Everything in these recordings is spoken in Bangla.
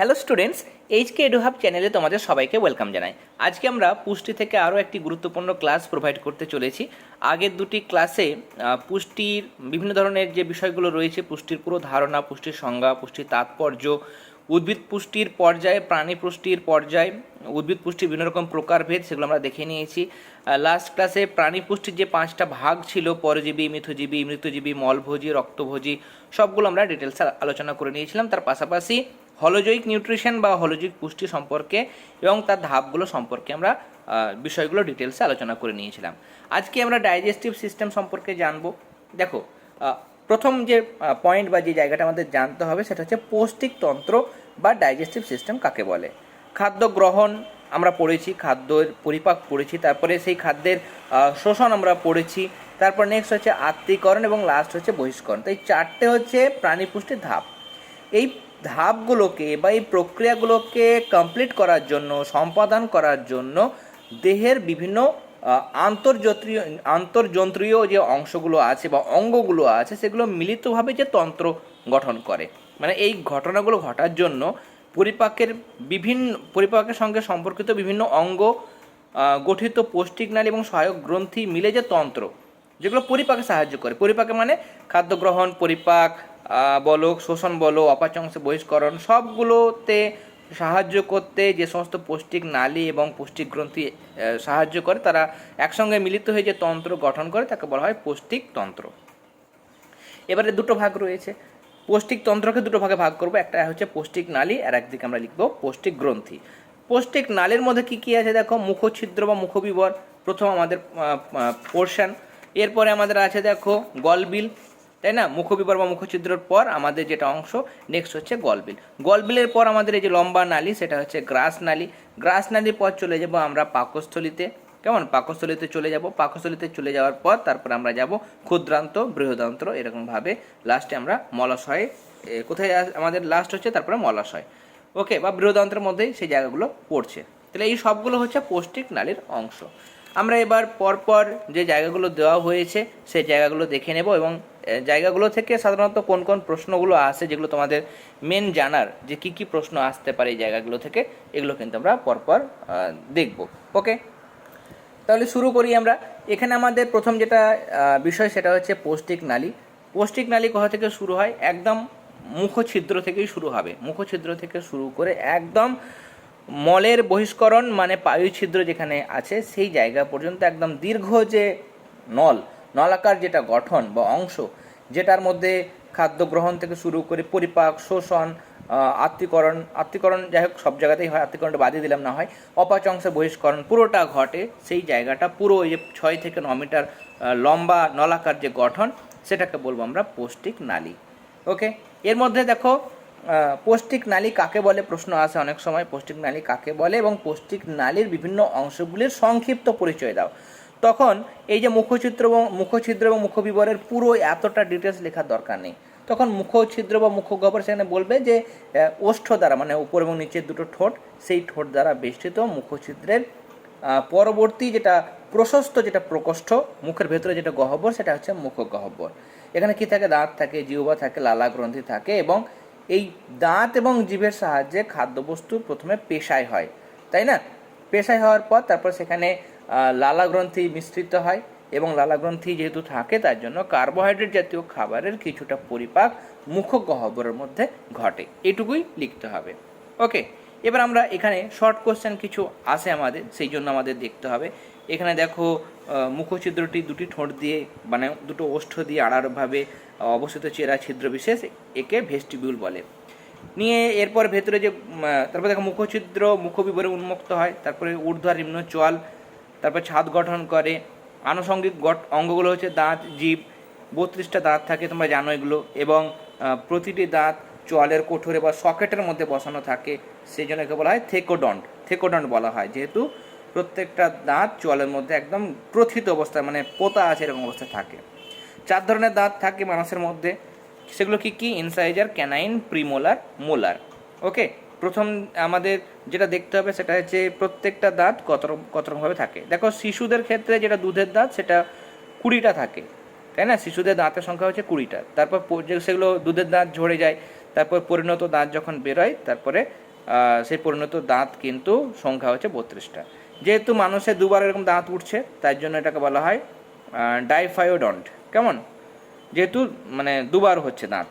হ্যালো স্টুডেন্টস এইচকে এডুহাব চ্যানেলে তোমাদের সবাইকে ওয়েলকাম জানাই। আজকে আমরা পুষ্টি থেকে আরও একটি গুরুত্বপূর্ণ ক্লাস প্রোভাইড করতে চলেছি। আগের দুটি ক্লাসে পুষ্টির বিভিন্ন ধরনের যে বিষয়গুলো রয়েছে, পুষ্টির পুরো ধারণা, পুষ্টির সংজ্ঞা, পুষ্টির তাৎপর্য, উদ্ভিদ পুষ্টির পর্যায়ে, প্রাণী পুষ্টির পর্যায়ে, উদ্ভিদ পুষ্টির বিভিন্ন রকম প্রকারভেদ, সেগুলো আমরা দেখে নিয়েছি। লাস্ট ক্লাসে প্রাণী পুষ্টির যে পাঁচটা ভাগ ছিল, পরজীবী মিথজীবী মৃতজীবী মলভোজী, রক্তভোজী, সবগুলো আমরা ডিটেলসে আলোচনা করে নিয়েছিলাম। তার পাশাপাশি হলোজৈক নিউট্রিশন বা হলোজৈক পুষ্টি সম্পর্কে এবং তার ধাপগুলো সম্পর্কে আমরা বিষয়গুলো ডিটেলসে আলোচনা করে নিয়েছিলাম। আজকে আমরা ডাইজেস্টিভ সিস্টেম সম্পর্কে জানব। দেখো প্রথম যে পয়েন্ট বা যে জায়গাটা আমাদের জানতে হবে সেটা হচ্ছে পৌষ্টিক তন্ত্র বা ডাইজেস্টিভ সিস্টেম কাকে বলে। খাদ্য গ্রহণ আমরা পড়েছি, খাদ্যের পরিপাক পড়েছি, তারপরে সেই খাদ্যের শোষণ আমরা পড়েছি, তারপর নেক্সট হচ্ছে আত্মীকরণ এবং লাস্ট হচ্ছে বহিষ্করণ। তো এই চারটে হচ্ছে প্রাণী পুষ্টির ধাপ। এই ধাপগুলোকে বা এই প্রক্রিয়াগুলোকে কমপ্লিট করার জন্য সম্পাদন করার জন্য দেহের বিভিন্ন আহ, আন্তর্জত্রীয় আন্তর্যন্ত্রীয় যে অংশগুলো আছে বা অঙ্গগুলো আছে সেগুলো মিলিতভাবে যে তন্ত্র গঠন করে। মানে এই ঘটনাগুলো ঘটার জন্য পরিপাকের বিভিন্ন পরিপাকের সঙ্গে সম্পর্কিত বিভিন্ন অঙ্গ গঠিত পৌষ্টিক নালী এবং সহায়ক গ্রন্থি মিলে যে তন্ত্র যেগুলো পরিপাকে সাহায্য করে। পরিপাকে মানে খাদ্য গ্রহণ পরিপাক বলো শোষণ বলো অপাচংশ বহিষ্করণ, সবগুলোতে সাহায্য করতে যে সমস্ত পৌষ্টিক নালী এবং পৌষ্টিক গ্রন্থি সাহায্য করে, তারা একসঙ্গে মিলিত হয়ে যে তন্ত্র গঠন করে, তাকে বলা হয় পৌষ্টিক তন্ত্র। এবারে দুটো ভাগ রয়েছে। পৌষ্টিক তন্ত্রকে দুটো ভাগে ভাগ করব। একটা হচ্ছে পৌষ্টিক নালী, আর একদিকে আমরা লিখব পৌষ্টিক গ্রন্থি। পৌষ্টিক নালীর মধ্যে কি কি আছে দেখো? মুখছিদ্র বা মুখবিবর, প্রথম আমাদের পোর্শন এরপরে আমাদের আছে দেখো গলবিল তাই না? মুখবিবর বা মুখছিদ্রর পর আমাদের যেটা অংশ নেক্সট হচ্ছে গলবিল। গলবিলের পর আমাদের এই যে লম্বা নালী, সেটা হচ্ছে গ্রাস নালী। গ্রাস নালীর পর চলে যাব আমরা পাকস্থলিতে। কেমন? পাকস্থলিতে চলে যাব। পাকস্থলিতে চলে যাওয়ার পর তারপর আমরা যাব ক্ষুদ্রান্ত বৃহদান্ত্র এরকমভাবে লাস্টে আমরা মলাশয়ে কোথায় আমাদের লাস্ট হচ্ছে? তারপরে মলাশয়। ওকে বা বৃহদান্ত্রের মধ্যেই সেই জায়গাগুলো পড়ছে। তাহলে এই সবগুলো হচ্ছে পৌষ্টিক নালীর অংশ। আমরা এবার পরপর যে জায়গাগুলো দেওয়া হয়েছে, সেই জায়গাগুলো দেখে নেব এবং জায়গাগুলো থেকে সাধারণত কোন কোন প্রশ্নগুলো আসে যেগুলো তোমাদের মেন জানার যে কি কি প্রশ্ন আসতে পারে এই জায়গাগুলো থেকে, এগুলো কিন্তু আমরা পরপর দেখব। ওকে তাহলে শুরু করি আমরা। এখানে আমাদের প্রথম যেটা বিষয় সেটা হচ্ছে পৌষ্টিক নালী। পৌষ্টিক নালী কোথা থেকে শুরু হয়? একদম মুখছিদ্র থেকেই শুরু হবে। মুখছিদ্র থেকে শুরু করে একদম মলের বহিষ্করণ মানে পায়ু ছিদ্র যেখানে আছে, সেই জায়গা পর্যন্ত একদম দীর্ঘ যে নল, নলাকার যেটা গঠন বা অংশ, যেটার মধ্যে খাদ্য গ্রহণ থেকে শুরু করে পরিপাক, শোষণ আত্মীকরণ আত্মীকরণ যাই হোক, সব জায়গাতেই হয় আত্মীকরণটা বাদই দিলাম না হয়, অপাচংশে বহিষ্করণ পুরোটা ঘটে, সেই জায়গাটা পুরো ওই যে ছয় থেকে ন মিটার লম্বা নলাকার যে গঠন, সেটাকে বলব আমরা পৌষ্টিক নালী। ওকে এর মধ্যে দেখো পৌষ্টিক নালী কাকে বলে? প্রশ্ন আসে অনেক সময়। পৌষ্টিক নালী কাকে বলে? এবং পৌষ্টিক নালীর বিভিন্ন অংশগুলির সংক্ষিপ্ত পরিচয় দাও। তখন এই যে মুখচিত্র এবং মুখছিদ্র এবং মুখবিবরের পুরো এতটা ডিটেলস লেখার দরকার নেই। তখন মুখছিদ্র বা মুখগহ্বর সেখানে বলবে যে ওষ্ঠ দ্বারা মানে উপর এবং নিচের দুটো ঠোঁট, সেই ঠোঁট দ্বারা বেষ্টিত মুখছিদ্রের পরবর্তী যেটা প্রশস্ত, যেটা প্রকোষ্ঠ, মুখের ভেতরে যেটা গহ্বর, সেটা হচ্ছে মুখ গহ্বর এখানে কি থাকে? দাঁত থাকে, জিহ্বা থাকে, লালা গ্রন্থি থাকে এবং এই দাঁত এবং জিভের সাহায্যে খাদ্যবস্তু প্রথমে পেশায় হয়, তাই না? পেশায় হওয়ার পর তারপর সেখানে লালা গ্রন্থি মিশ্রিত হয় এবং লালা গ্রন্থি যেহেতু থাকে তার জন্য কার্বোহাইড্রেট জাতীয় খাবারের কিছুটা পরিপাক মুখ গহ্বরের মধ্যে ঘটে। এটুকুই লিখতে হবে। ওকে, এবার আমরা এখানে শর্ট কোশ্চেন কিছু আসে আমাদের, সেই জন্য আমাদের দেখতে হবে। এখানে দেখো মুখছিদ্রটি দুটি ঠোঁট দিয়ে মানে দুটো ওষ্ঠ দিয়ে আড়াআড়ভাবে অবস্থিত চেরা ছিদ্র বিশেষ একে ভেস্টিবিউল বলে। নিয়ে এরপর ভেতরে যে তারপর দেখো মুখছিদ্র, মুখবিবরে উন্মুক্ত হয়, তারপরে ঊর্ধ্ব আর নিম্ন চল তারপর ছাদ গঠন করে, আনুষঙ্গিক গঠ- অঙ্গগুলো হচ্ছে দাঁত, জীব, বত্রিশটা দাঁত থাকে, তোমরা জানো এগুলো, এবং প্রতিটি দাঁত চোয়ালের কোঠরে বা সকেটের মধ্যে বসানো থাকে সেই জন্য একে বলা হয় থেকোডন্ট। থেকোডন্ট বলা হয়, যেহেতু প্রত্যেকটা দাঁত চোয়ালের মধ্যে একদম প্রথিত অবস্থায় মানে পোতা আছে এরকম অবস্থায় থাকে। চার ধরনের দাঁত থাকে মানুষের মধ্যে। সেগুলো কি কি? Incisor, canine, premolar, molar. Okay? প্রথম আমাদের যেটা দেখতে হবে সেটা হচ্ছে প্রত্যেকটা দাঁত কত কত রকমভাবে থাকে। দেখো, শিশুদের ক্ষেত্রে যেটা দুধের দাঁত, সেটা কুড়িটা থাকে। তাই না? শিশুদের দাঁতের সংখ্যা হচ্ছে কুড়িটা। তারপর সেগুলো দুধের দাঁত ঝরে যায়, তারপর পরিণত দাঁত যখন বেরোয়, তারপরে সেই পরিণত দাঁত কিন্তু সংখ্যা হচ্ছে বত্রিশটা। যেহেতু মানুষের দুবার এরকম দাঁত উঠছে তার জন্য এটাকে বলা হয় ডাইফায়োডন্ট। কেমন? যেহেতু মানে দুবার হচ্ছে দাঁত।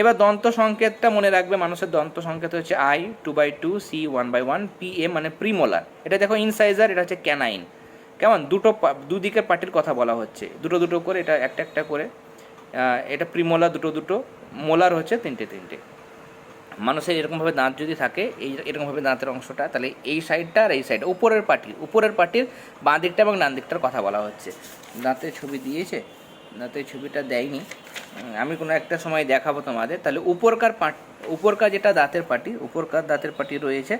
এবার দন্ত সংকেতটা মনে রাখবে, মানুষের দন্ত সংকেত হচ্ছে I two by two C one by one P এ মানে প্রিমোলার এটা দেখো ইনসাইজার এটা হচ্ছে ক্যানাইন কেমন? দুটো দুদিকের পার্টির কথা বলা হচ্ছে। দুটো দুটো করে, এটা একটা একটা করে এটা প্রিমোলার দুটো দুটো মোলার হচ্ছে তিনটে তিনটে। মানুষের এরকমভাবে দাঁত যদি থাকে, এই এরকমভাবে দাঁতের অংশটা, তাহলে এই সাইডটা আর এই সাইড উপরের পার্টির উপরের পার্টির বাঁ দিকটা এবং ডান দিকটার কথা বলা হচ্ছে। দাঁতের ছবি দিয়েছে, দাঁতের ছবিটা দেয়নি। আমি কোনো একটা সময় দেখাবো তোমাদের। তাহলে উপরকার পাট, উপরকার যেটা দাঁতের পার্টি উপরকার দাঁতের পার্টি রয়েছে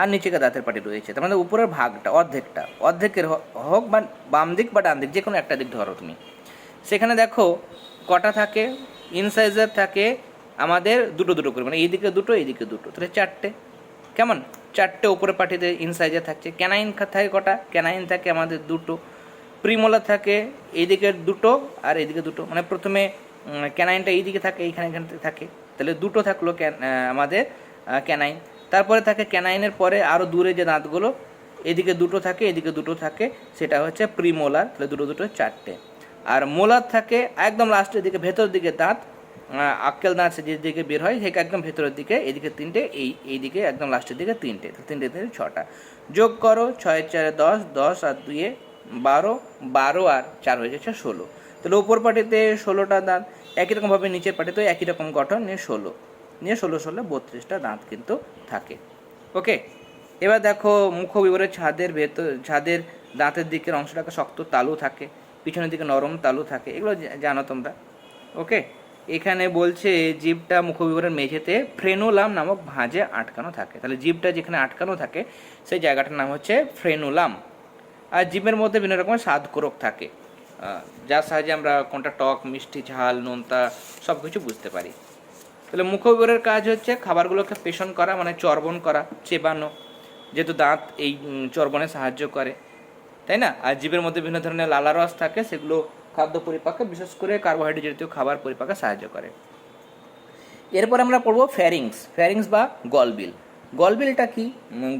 আর নিচেকার দাঁতের পার্টি রয়েছে। তার মানে উপরের ভাগটা, অর্ধেকটা, অর্ধেকের হোক বা বাম দিক বা ডান দিক যে কোনো একটা দিক ধরো তুমি। সেখানে দেখো, কটা থাকে ইনসাইজার থাকে আমাদের দুটো দুটো করে মানে এইদিকে দুটো এইদিকে দুটো। তাহলে চারটে। কেমন? চারটে উপরে পার্টিতে ইনসাইজার থাকছে। ক্যানাইন থাকে কটা? ক্যানাইন থাকে আমাদের দুটো। প্রিমোলার থাকে এইদিকে দুটো আর এইদিকে দুটো। মানে প্রথমে ক্যানাইনটা এইদিকে থাকে, এইখানে এখানে থাকে। তাহলে দুটো থাকল আমাদের ক্যানাইন তারপরে থাকে ক্যানাইনের পরে আরও দূরে যে দাঁতগুলো এদিকে দুটো থাকে এদিকে দুটো থাকে, সেটা হচ্ছে প্রিমোলার তাহলে দুটো দুটো চারটে। আর মোলার থাকে একদম লাস্টের দিকে ভেতর দিকে দাঁত। আক্কেল দাঁত যে দিকে বের হয় সেটা একদম ভেতরের দিকে, এদিকে তিনটে, এই এই দিকে একদম লাস্টের দিকে তিনটে তিনটে তিনটে, ছটা। যোগ করো, ছয়, চারে দশ দশ আর দুয়ে বারো বারো আর চার হয়ে যাচ্ছে ষোলো। তাহলে ওপর পাটিতে ষোলোটা দাঁত, একই রকমভাবে নিচের পাটিতেও একই রকম গঠন, নিয়ে ষোলো। নিয়ে ষোলো ষোলো, বত্রিশটা দাঁত কিন্তু থাকে। ওকে এবার দেখো মুখ বিবরের ছাদের ভেতর, ছাদের দাঁতের দিকের অংশটাকে শক্ত তালু থাকে, পিছনের দিকে নরম তালু থাকে, এগুলো জানো তোমরা? ওকে এখানে বলছে জিভটা মুখবিবরের মেঝেতে ফ্রেনুলাম নামক ভাঁজে আটকানো থাকে। তাহলে জিভটা যেখানে আটকানো থাকে, সেই জায়গাটার নাম হচ্ছে ফ্রেনুলাম। আর জিভের মধ্যে বিভিন্ন রকমের স্বাদ কোরক থাকে যার সাহায্যে আমরা কোনটা টক, মিষ্টি, ঝাল, নোনতা সব কিছু বুঝতে পারি। তাহলে মুখবিবরের কাজ হচ্ছে খাবারগুলোকে পেষণ করা মানে চর্বণ করা, চেবানো। যেহেতু দাঁত এই চর্বণে সাহায্য করে, তাই না? আর জীবের মধ্যে বিভিন্ন ধরনের লালা রস থাকে, সেগুলো খাদ্য পরিপাকে, বিশেষ করে কার্বোহাইড্রেট জাতীয় খাবার পরিপাকে সাহায্য করে। এরপর আমরা পড়ব ফ্যারিংস ফ্যারিংস বা গলবিল গলবিলটা কি?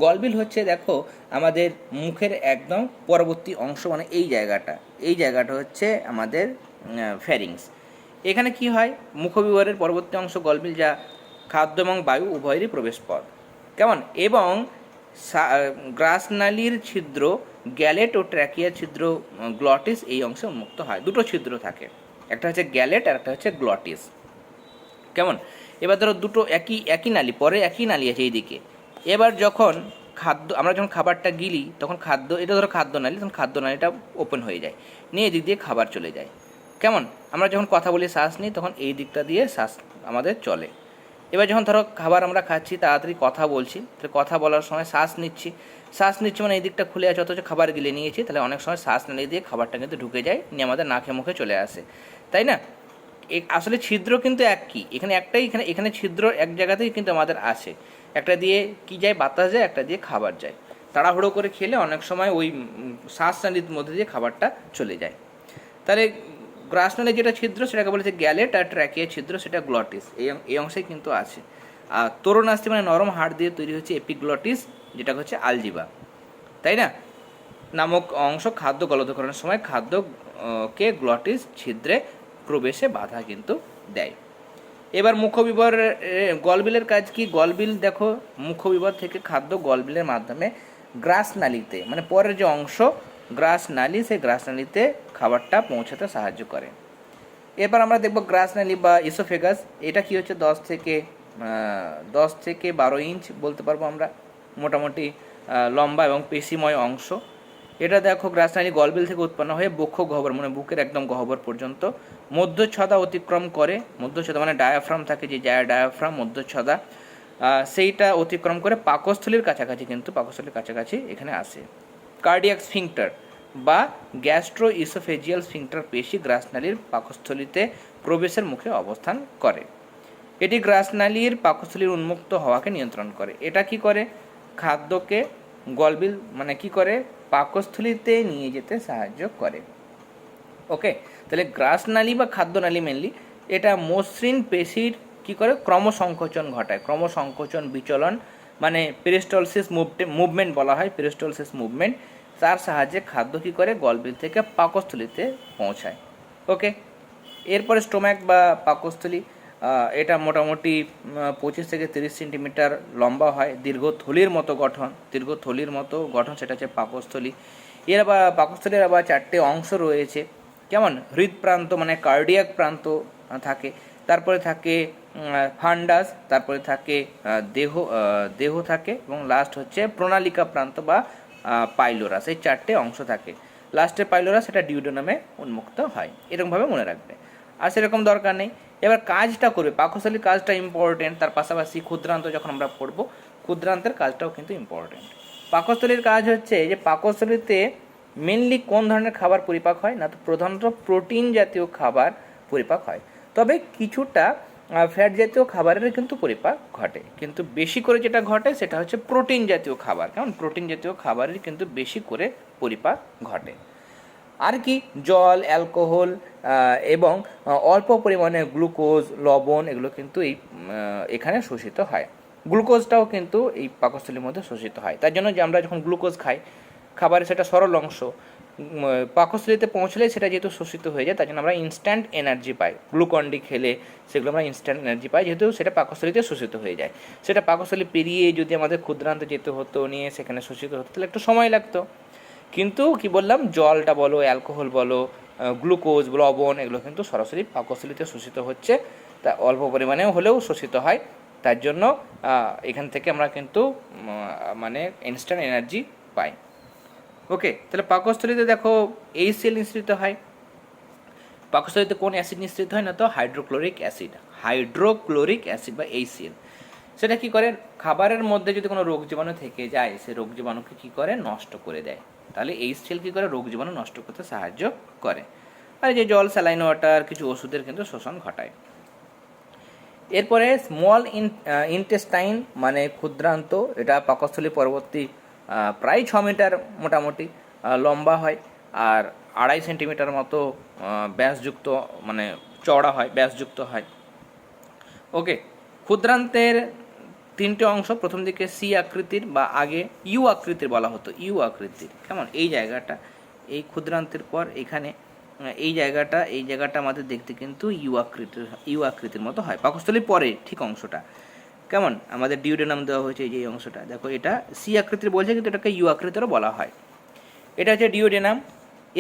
গলবিল হচ্ছে, দেখো, আমাদের মুখের একদম পরবর্তী অংশ মানে এই জায়গাটা। এই জায়গাটা হচ্ছে আমাদের ফ্যারিংস এখানে কি হয়? মুখবিবরের পরবর্তী অংশ গলবিল যা খাদ্য এবং বায়ু উভয়েরই প্রবেশপথ কেমন? এবং গ্রাসনালীর ছিদ্র, গ্যালেট ও ট্র্যাকিয়া ছিদ্র গ্লটিস এই অংশে উন্মুক্ত হয়। দুটো ছিদ্র থাকে। একটা হচ্ছে গ্যালেট আর একটা হচ্ছে গ্লটিস। কেমন? এবার ধরো দুটো একই একই নালি, পরে একই নালি আছে এইদিকে। এবার যখন খাদ্য, আমরা যখন খাবারটা গিলি, তখন খাদ্য, এটা ধরো খাদ্য নালি, তখন খাদ্য নালিটা ওপেন হয়ে যায়। নিয়ে এদিক দিয়ে খাবার চলে যায়। কেমন? আমরা যখন কথা বলি শ্বাস নিই, তখন এই দিকটা দিয়ে শ্বাস আমাদের চলে। এবার যখন ধরো খাবার আমরা খাচ্ছি, তাড়াতাড়ি কথা বলছি, তাহলে কথা বলার সময় শ্বাস নিচ্ছি। শ্বাস নিচ্ছি মানে এই দিকটা খুলে আছে, অথচ খাবার গিলে নিয়েছি, তাহলে অনেক সময় শ্বাস নালি দিয়ে খাবারটা কিন্তু ঢুকে যায়, নিয়ে আমাদের নাকে মুখে চলে আসে। তাই না? আসলে ছিদ্র কিন্তু একই এখানে একটাই, এখানে এখানে ছিদ্র এক জায়গাতেই কিন্তু আমাদের আসে। একটা দিয়ে কি যায়? বাতাস যায়, একটা দিয়ে খাবার যায়। তাড়াহুড়ো করে খেলে অনেক সময় ওই শ্বাস নালীর মধ্যে দিয়ে খাবারটা চলে যায়। তাহলে গ্রাসনালে যেটা ছিদ্র, সেটাকে বলেছে গ্যালেট আর ট্র্যাকিয়া ছিদ্র, সেটা গ্লটিস। এই অংশে কিন্তু আছে। আর তরুণাস্তি মানে নরম হাড় দিয়ে তৈরি হচ্ছে এপিগ্লটিস যেটা হচ্ছে আলজিবা। তাই না? নামক অংশ খাদ্য গলধকরণের সময় খাদ্য কে গ্লটিস ছিদ্রে প্রবেশে বাধা কিন্তু দেয়। এবার মুখবিবর গলবিলের কাজ কি? গলবিল দেখো, মুখবিবর থেকে খাদ্য গলবিলের মাধ্যমে গ্রাস নালীতে মানে পরের যে অংশ গ্রাস নালী সেই গ্রাস নালীতে খাবারটা পৌঁছাতে সাহায্য করে। এরপর আমরা দেখব গ্রাস নালী বা ইসোফেগাস এটা কি হচ্ছে দশ থেকে দশ থেকে বারো ইঞ্চ বলতে পারব আমরা, মোটামুটি লম্বা এবং পেশিময় অংশ। এটা দেখো গ্রাস নালী গলবিল থেকে উৎপন্ন হয়ে বক্ষ গহ্বর মানে বুকের একদম গহ্বর পর্যন্ত। মধ্যচ্ছদা অতিক্রম করে, মধ্যচ্ছদা মানে ডায়াফ্রাম থাকে যে জায়া ডায়াফ্রাম মধ্যচ্ছদা সেইটা অতিক্রম করে পাকস্থলীর কাছাকাছি কিন্তু পাকস্থলীর কাছাকাছি এখানে আসে। কার্ডিয়াক স্ফিংটার বা গ্যাস্ট্রো ইসোফেজিয়াল স্ফিংটার পেশি গ্রাসনালীর পাকস্থলীতে প্রবেশের মুখে অবস্থান করে। এটি গ্রাসনালীর পাকস্থলীর উন্মুক্ত হওয়াকে নিয়ন্ত্রণ করে। এটা কি করে? খাদ্যকে গলবিল মানে কি করে? পাকস্থলীতে নিয়ে যেতে সাহায্য করে। ওকে তাহলে গ্রাসনালী বা খাদ্যনালী মেনলি এটা মসৃণ পেশির কি করে? ক্রমসংকোচন ঘটায়। ক্রমসংকোচন বিচলন মানে পেরিস্টলসিস মুভমেন্ট বলা হয় পেরিস্টলসিস মুভমেন্ট তার সাহায্যে খাদ্য কী করে? গলবিল থেকে পাকস্থলিতে পৌঁছায়। ওকে এরপরে স্টোম্যাক বা পাকস্থলী এটা মোটামুটি পঁচিশ থেকে তিরিশ সেন্টিমিটার লম্বা হয়। দীর্ঘ থলির মতো গঠন, দীর্ঘ থলির মতো গঠন, সেটা হচ্ছে পাকস্থলী। এর আবার, পাকস্থলীর আবার চারটে অংশ রয়েছে। কেমন? হৃদপ্রান্ত মানে কার্ডিয়াক প্রান্ত থাকে। তারপরে থাকে ফান্ডাস তারপরে থাকে দেহ দেহ থাকে এবং লাস্ট হচ্ছে প্রণালিকা প্রান্ত বা পাইলোরাস, এই চারটে অংশ থাকে। লাস্টের পাইলোরাস, সেটা ডিউডোনামে উন্মুক্ত হয়। এরকমভাবে মনে রাখবে। আর সেরকম দরকার নেই। এবার কাজটা করবে। পাকস্থলীর কাজটা ইম্পর্টেন্ট তার পাশাপাশি ক্ষুদ্রান্ত যখন আমরা পড়ব, ক্ষুদ্রান্তের কাজটাও কিন্তু ইম্পর্টেন্ট পাকস্থলীর কাজ হচ্ছে যে পাকস্থলীতে মেনলি কোন ধরনের খাবার পরিপাক হয়? না তো প্রধানত প্রোটিন জাতীয় খাবার পরিপাক হয়। তবে কিছুটা ফ্যাট জাতীয় খাবারের কিন্তু পরিপাক ঘটে। কিন্তু বেশি করে যেটা ঘটে, সেটা হচ্ছে প্রোটিন জাতীয় খাবার। কেমন? প্রোটিন জাতীয় খাবারের কিন্তু বেশি করে পরিপাক ঘটে। আর কি? জল অ্যালকোহল এবং অল্প পরিমাণে গ্লুকোজ লবণ এগুলো কিন্তু এই এখানে শোষিত হয়। গ্লুকোজটাও কিন্তু এই পাকস্থলীর মধ্যে শোষিত হয়। তার জন্য যে আমরা যখন গ্লুকোজ খাই খাবারের সেটা সরল অংশ। পাকস্থলীতে পৌঁছলে সেটা যেহেতু শোষিত হয়ে যায়, তার জন্য আমরা ইনস্ট্যান্ট এনার্জি পাই। গ্লুকন্ডি খেলে সেগুলো আমরা ইনস্ট্যান্ট এনার্জি পাই, যেহেতু সেটা পাকস্থলীতে শোষিত হয়ে যায়। সেটা পাকস্থলী পেরিয়ে যদি আমাদের ক্ষুদ্রান্তে যেতে হতো, নিয়ে সেখানে শোষিত হতো, তাহলে একটু সময় লাগতো। কিন্তু কি বললাম, জলটা বলো, অ্যালকোহল বলো গ্লুকোজ লবণ এগুলো কিন্তু সরাসরি পাকস্থলীতে শোষিত হচ্ছে, তা অল্প পরিমাণেও হলেও শোষিত হয়। তার জন্য এখান থেকে আমরা কিন্তু মানে ইনস্ট্যান্ট এনার্জি পাই। ওকে তাহলে পাকস্থলীতে দেখো এই সেল নিঃসৃত হয়। পাকস্থলীতে কোন অ্যাসিড নিঃসৃত হয় না তো? Hydrochloric acid. হাইড্রোক্লোরিক অ্যাসিড বা এইচসিএল সেটা কি করে? খাবারের মধ্যে যদি কোনো রোগ জীবাণু থেকে যায়, সে রোগ জীবাণুকে কী করে? নষ্ট করে দেয়। তাহলে এইচসিএল কি করে? রোগ জীবাণু নষ্ট করতে সাহায্য করে। আর এই যে জল, স্যালাইন ওয়াটার, কিছু ওষুধের কিন্তু শোষণ ঘটায়। এরপরে স্মল ইন ইনটেস্টাইন মানে ক্ষুদ্রান্ত, এটা পাকস্থলী পরবর্তী প্রায় ছ মিটার মোটামুটি লম্বা হয় আর আড়াই সেন্টিমিটার মতো ব্যাসযুক্ত মানে চওড়া হয়, ব্যাসযুক্ত হয়। ওকে, ক্ষুদ্রান্তের তিনটে অংশ প্রথম দিকে সি আকৃতির বা আগে ইউ আকৃতির বলা হতো, ইউ আকৃতির। কেমন? এই জায়গাটা, এই ক্ষুদ্রান্তের পর এখানে এই জায়গাটা এই জায়গাটা আমাদের দেখতে কিন্তু ইউ আকৃতির ইউ আকৃতির মতো হয়। পাকস্থলীর পরে ঠিক অংশটা। কেমন? আমাদের ডিউডেনাম দেওয়া হয়েছে যে অংশটা। দেখো, এটা সি আকৃতির বলছে, কিন্তু এটাকে ইউ আকৃতিরও বলা হয়। এটা হচ্ছে ডিওডেনাম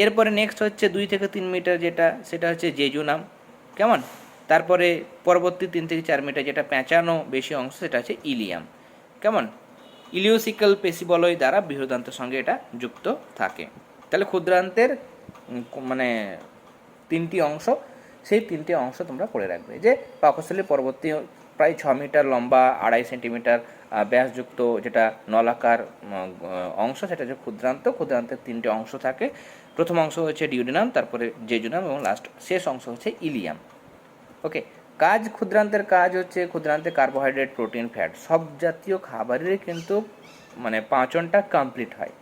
এরপরে নেক্সট হচ্ছে দুই থেকে তিন মিটার যেটা, সেটা হচ্ছে জেজুনাম কেমন? তারপরে পরবর্তী তিন থেকে চার মিটার যেটা পেঁচানো বেশি অংশ, সেটা হচ্ছে ইলিয়াম। কেমন? ইলিওসিক্যাল পেশিবলয় দ্বারা বৃহদান্তের সঙ্গে এটা যুক্ত থাকে। তাহলে ক্ষুদ্রান্তের মানে তিনটি অংশ, সেই তিনটি অংশ তোমরা পড়ে রাখবে। যে পাকস্থলীর পরবর্তী প্রায় ছ মিটার লম্বা, আড়াই সেন্টিমিটার ব্যাসযুক্ত যেটা নলাকার অংশ, সেটা হচ্ছে ক্ষুদ্রান্ত। ক্ষুদ্রান্তের তিনটে অংশ থাকে। প্রথম অংশ হচ্ছে ডিউডিনাম, তারপরে জেজুনাম এবং লাস্ট শেষ অংশ হচ্ছে ইলিয়াম। ওকে কাজ ক্ষুদ্রান্তের কাজ হচ্ছে ক্ষুদ্রান্তে কার্বোহাইড্রেট প্রোটিন ফ্যাট সব জাতীয় খাবারেরই কিন্তু মানে পাঁচনটা কমপ্লিট হয়।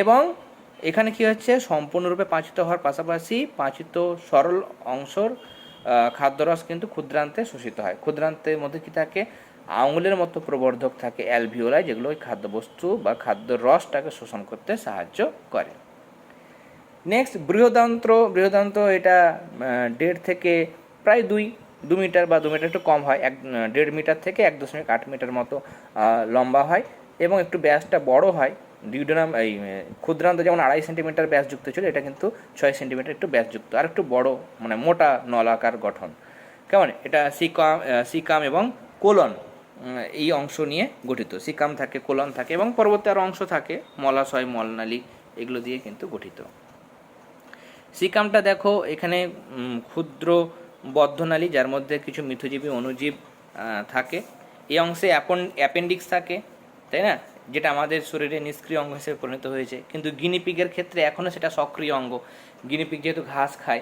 এবং এখানে কি হচ্ছে? সম্পূর্ণরূপে পাচিত হওয়ার পাশাপাশি পাচিত সরল অংশর খাদ্যরস কিন্তু ক্ষুদ্রান্তে শোষিত হয়। ক্ষুদ্রান্তের মধ্যে কি থাকে? আঙুলের মতো প্রবর্ধক থাকে অ্যালভিওলাই, যেগুলো ওই খাদ্যবস্তু বা খাদ্য রসটাকে শোষণ করতে সাহায্য করে। নেক্সট বৃহদান্ত্র। বৃহদান্ত্র এটা দেড় থেকে প্রায় দুই, দু মিটার বা দু মিটার একটু কম হয়। এক, দেড় মিটার থেকে এক দশমিক আট মিটার মতো লম্বা হয় এবং একটু ব্যাসটা বড় হয়। ডিউডোনাম এই ক্ষুদ্রান্ত যেমন আড়াই সেন্টিমিটার ব্যাসযুক্ত ছিল এটা কিন্তু ছয় সেন্টিমিটার একটু ব্যাসযুক্ত আর একটু বড় মানে মোটা নলাকার গঠন। কেমন? এটা সিকাম সিকাম এবং কোলন এই অংশ নিয়ে গঠিত। সিকাম থাকে কোলন থাকে এবং পরবর্তী আরও অংশ থাকে মলাশয় মলনালী এগুলো দিয়ে কিন্তু গঠিত। সিকামটা দেখো এখানে ক্ষুদ্র বদ্ধনালী যার মধ্যে কিছু মিথজীবী অণুজীব আহ, থাকে। এই অংশে অ্যাপেন্ডিক্স থাকে তাই না? যেটা আমাদের শরীরে নিষ্ক্রিয় অঙ্গ হিসেবে পরিণত হয়েছে। কিন্তু গিনিপিগের ক্ষেত্রে এখনও সেটা সক্রিয় অঙ্গ। গিনিপিগ যেহেতু ঘাস খায়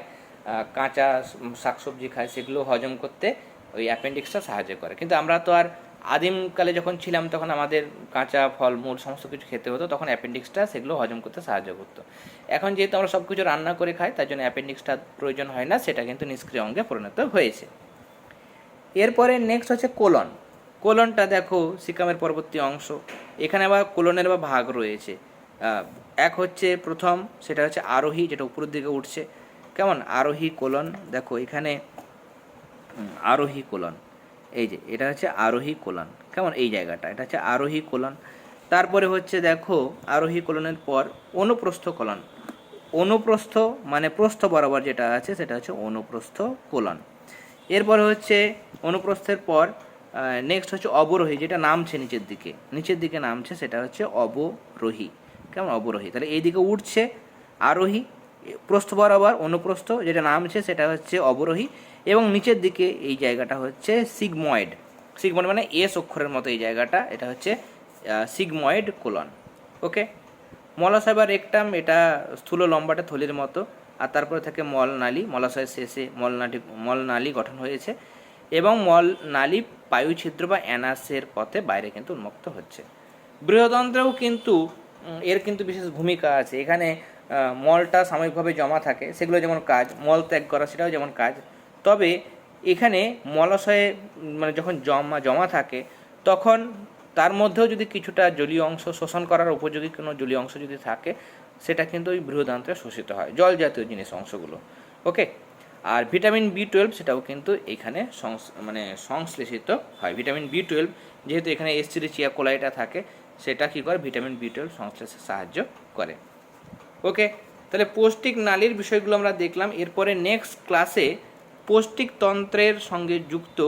কাঁচা শাকসবজি খায়, সেগুলো হজম করতে ওই অ্যাপেন্ডিক্সটা সাহায্য করে। কিন্তু আমরা তো আর আদিমকালে যখন ছিলাম, তখন আমাদের কাঁচা, ফলমূল, সমস্ত কিছু খেতে হতো, তখন অ্যাপেন্ডিক্সটা সেগুলো হজম করতে সাহায্য করতো। এখন যেহেতু আমরা সব কিছু রান্না করে খাই, তার জন্য অ্যাপেন্ডিক্সটা প্রয়োজন হয় না, সেটা কিন্তু নিষ্ক্রিয় অঙ্গে পরিণত হয়েছে। এরপরে নেক্সট হচ্ছে কোলন কোলনটা দেখো সিকামের পরবর্তী অংশ। এখানে আবার কোলনের আবার ভাগ রয়েছে। এক হচ্ছে প্রথম, সেটা হচ্ছে আরোহী, যেটা উপরের দিকে উঠছে। কেমন? আরোহী কোলন, দেখো এখানে আরোহী কোলন। এই যে, এটা হচ্ছে আরোহী কোলন। কেমন? এই জায়গাটা, এটা হচ্ছে আরোহী কোলন। তারপরে হচ্ছে দেখো আরোহী কোলনের পর অনুপ্রস্থ কোলন। অনুপ্রস্থ মানে প্রস্থ বরাবর যেটা আছে, সেটা হচ্ছে অনুপ্রস্থ কোলন। এরপরে হচ্ছে অনুপ্রস্থের পর নেক্সট হচ্ছে অবরোহী, যেটা নামছে নিচের দিকে। নিচের দিকে নামছে, সেটা হচ্ছে অবরোহী। কেমন অবরোহী? তাহলে এই দিকে উঠছে আরোহী, প্রস্থ বরাবর, অনুপ্রস্থ, যেটা নামছে সেটা হচ্ছে অবরোহী। এবং নিচের দিকে এই জায়গাটা হচ্ছে সিগময়েড। সিগময়েড মানে এস অক্ষরের মতো এই জায়গাটা, এটা হচ্ছে সিগময়েড কোলন। ওকে? মলাশয় রেকটাম, এটা স্থূল লম্বাটা থলির মতো, আর তারপরে থাকে মল নালী মলাশয়ের শেষে মল নালী মল নালী গঠন হয়েছে। এবং মল নালী পায়ুছিদ্র বা অ্যানাসের পথে বাইরে কিন্তু উন্মুক্ত হচ্ছে। বৃহদন্ত্রেও কিন্তু এর কিন্তু বিশেষ ভূমিকা আছে। এখানে মলটা সাময়িকভাবে জমা থাকে, সেগুলো যেমন কাজ, মল ত্যাগ করা সেটাও যেমন কাজ। তবে এখানে মলাশয়ে মানে যখন জমা জমা থাকে, তখন তার মধ্যেও যদি কিছুটা জলীয় অংশ শোষণ করার উপযোগী কোনো জলীয় অংশ যদি থাকে, সেটা কিন্তু ওই বৃহদান্ত্রে শোষিত হয়, জল জাতীয় জিনিস অংশগুলো। ওকে? আর ভিটামিন বি টুয়েলভ সেটাও কিন্তু এখানে মানে সংশ্লেষিত হয়। ভিটামিন বি টুয়েলভ যেহেতু এখানে এসিরিচিয়া কোলাইটা থাকে, সেটা কী করে? ভিটামিন বি টুয়েলভ সংশ্লেষে সাহায্য করে। ওকে তাহলে পৌষ্টিক নালীর বিষয়গুলো আমরা দেখলাম। এরপরে নেক্সট ক্লাসে পৌষ্টিক তন্ত্রের সঙ্গে যুক্ত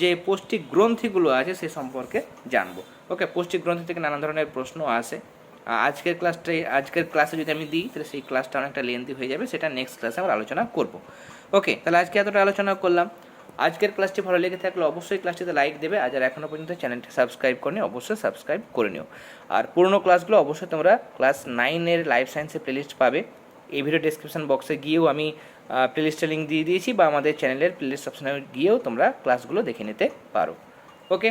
যে পৌষ্টিক গ্রন্থিগুলো আছে, সে সম্পর্কে জানব। ওকে পৌষ্টিক গ্রন্থি থেকে নানা ধরনের প্রশ্ন আসে। আজকের ক্লাসটাই আজকের ক্লাসে যদি আমি দিই, তাহলে সেই ক্লাসটা অনেকটা লেন্থি হয়ে যাবে। সেটা নেক্সট ক্লাসে আমরা আলোচনা করব। ওকে তাহলে আজকে এতটা আলোচনা করলাম। আজকের ক্লাসটি ভালো লেগে থাকলে অবশ্যই ক্লাসটিতে লাইক দেবে। আর যারা এখনও পর্যন্ত চ্যানেলটি সাবস্ক্রাইব করেনি, অবশ্যই সাবস্ক্রাইব করে নিও। আর পুরনো ক্লাসগুলো অবশ্যই তোমরা ক্লাস নাইনের লাইফ সায়েন্সের প্লেলিস্ট পাবে। এই ভিডিও ডেসক্রিপশন বক্সে গিয়েও আমি প্লেলিস্টের লিঙ্ক দিয়ে দিয়েছি, বা আমাদের চ্যানেলের প্লেলিস্ট অপশনে গিয়েও তোমরা ক্লাসগুলো দেখে নিতে পারো। ওকে